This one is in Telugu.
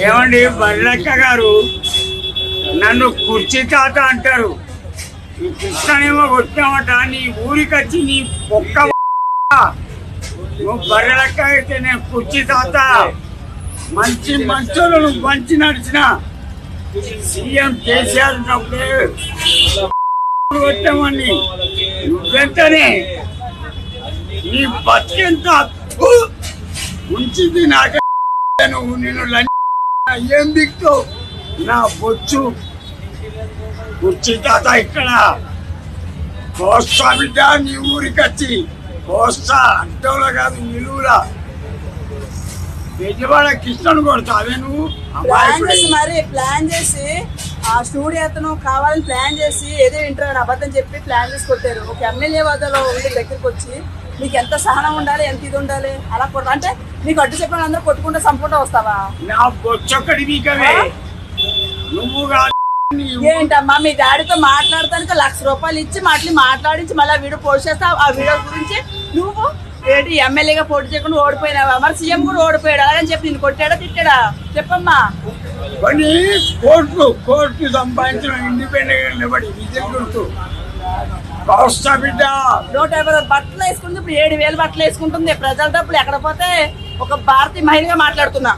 ఏమండి బర్లక్క గారు నన్ను కుర్చీ తాత అంటారు. ఈ కృష్ణనేమో కొట్టామట నీ ఊరికి వచ్చి నీ ఒక్క నువ్వు బర్రెలక్క అయితే నేను కుర్చీ తాత. మంచి మంచోళ్ళు మంచి నడిచిన. సీఎం కేసీఆర్ ఉన్నప్పుడే కొట్టామని నువ్వెంతనే? నీ బతికెంత? ఉంచింది నాకే. నువ్వు నేను లంచ్ ఏం దిక్కు? నా బొచ్చు. కుర్చీ తాత ఇక్కడ. కోస్తా బిడ్డ నీ ఊరికి వచ్చి కోస్తా అడ్డంలో కాదు నిలువులా. యజమాడ కృష్ణను కొడతావే నువ్వు? ప్లాన్ చేసి. మరి ప్లాన్ చేసి ఆ స్టూడియో అతను కావాలని ప్లాన్ చేసి ఏదో ఇంటర్ అబద్ధం చెప్పి ప్లాన్ చేసి కొట్టారు. ఒక ఎమ్మెల్యే వద్దలో ఉండి దగ్గరికి వచ్చి మీకు ఎంత సహనం ఉండాలి ఎంత ఇది ఉండాలి అలా కొట్ట అంటే నీకు అడ్డు చెప్పిన అందరూ కొట్టుకుంటే సంపుకుంటూ వస్తావా? నా బొచ్చొక్కడి వీకవే నువ్వు ఏంటమ్మా మీ డాడీతో మాట్లాడటానికి లక్ష రూపాయలు ఇచ్చి మాటలు మాట్లాడించి మళ్ళీ వీడియో పోస్ట్ చేస్తావు ఆ వీడియో గురించి నువ్వు ఏంటి ఎమ్మెల్యేగా పోటీ చేయకుండా ఓడిపోయినావా? మరి సీఎం కూడా ఓడిపోయాడు అలాగని చెప్పి నేను కొట్టాడా తిట్టాడా? చెప్పమ్మా. కోర్టు కోర్టు సంపాదించిన ఇండిపెండెంట్ నిలబడి విజయం గుర్తు నూట యాభై బట్టలు వేసుకుంది ఇప్పుడు ఏడు వేలు బట్టలు వేసుకుంటుంది. ప్రజల డబ్బులు ఎక్కడ పోతే ఒక భారతీయ మహిళగా మాట్లాడుతున్నా.